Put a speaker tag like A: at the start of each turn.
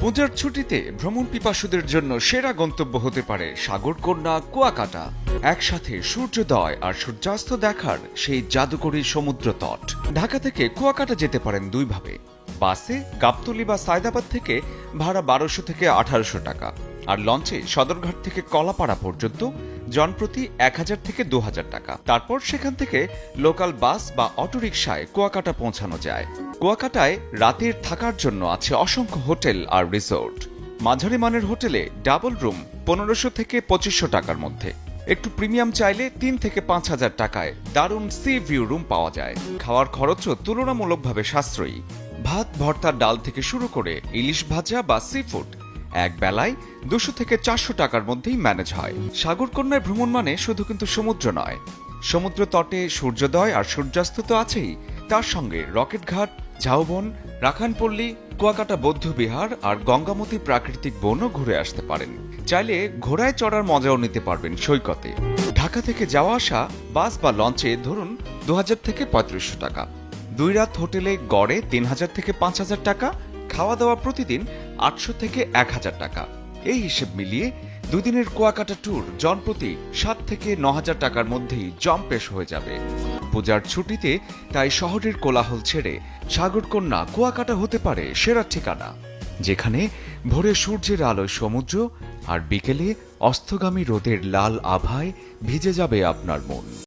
A: পূজার ছুটিতে ভ্রমণ পিপাসুদের জন্য সেরা গন্তব্য হতে পারে সাগরকন্যা, কুয়াকাটা। একসাথে সূর্যোদয় আর সূর্যাস্ত দেখার সেই জাদুকরী সমুদ্র তট। ঢাকা থেকে কুয়াকাটা যেতে পারেন দুইভাবে। বাসে, গাবতলি বা সায়দাবাদ থেকে ভাড়া বারোশো থেকে আঠারোশো টাকা। আর লঞ্চে সদরঘাট থেকে কলাপাড়া পর্যন্ত জনপ্রতি এক হাজার থেকে দু হাজার টাকা। তারপর সেখান থেকে লোকাল বাস বা অটোরিকশায় কুয়াকাটা পৌঁছানো যায়। কুয়াকাটায় রাতের থাকার জন্য আছে অসংখ্য হোটেল আর রিসোর্ট। মাঝারি মানের হোটেলে ডাবল রুম পনেরোশো থেকে পঁচিশশো টাকার মধ্যে। একটু প্রিমিয়াম চাইলে তিন থেকে পাঁচ হাজার টাকায় দারুণ সি ভিউ রুম পাওয়া যায়। খাওয়ার খরচও তুলনামূলকভাবে সাশ্রয়ী। ভাত, ভর্তার ডাল থেকে শুরু করে ইলিশ ভাজা বা সি ফুড এক বেলায় দুশো থেকে চারশো টাকার মধ্যেই ম্যানেজ হয়। সাগরকন্যায় ভ্রমণ মানে শুধু কিন্তু সমুদ্র নয়। সমুদ্র তটে সূর্যোদয় আর সূর্যাস্ত তো আছেই। তার সঙ্গে রকেট ঘাট, ঝাউবন, রাখানপল্লী, কুয়াকাটা বৌদ্ধবিহার আর গঙ্গামতী প্রাকৃতিক বনও ঘুরে আসতে পারেন। চাইলে ঘোড়ায় চড়ার মজাও নিতে পারবেন সৈকতে। ঢাকা থেকে যাওয়া আসা, বাস বা লঞ্চে ধরুন দু হাজার থেকে পঁয়ত্রিশশো টাকা। দুই রাত হোটেলে গড়ে তিন হাজার থেকে পাঁচ হাজার টাকা খাওয়া দাওয়া প্রতিদিন আটশো থেকে এক হাজার টাকা। এই হিসেব মিলিয়ে দুদিনের কুয়াকাটা ট্যুর জনপ্রতি সাত থেকে ন হাজার টাকার মধ্যেই জম্পেশ হয়ে যাবে। পূজার ছুটিতে তাই শহরের কোলাহল ছেড়ে সাগরকন্যা কুয়াকাটা হতে পারে সেরা ঠিকানা, যেখানে ভোরে সূর্যের আলোয় সমুদ্র আর বিকেলে অস্তগামী রোদের লাল আভায় ভিজে যাবে আপনার মন।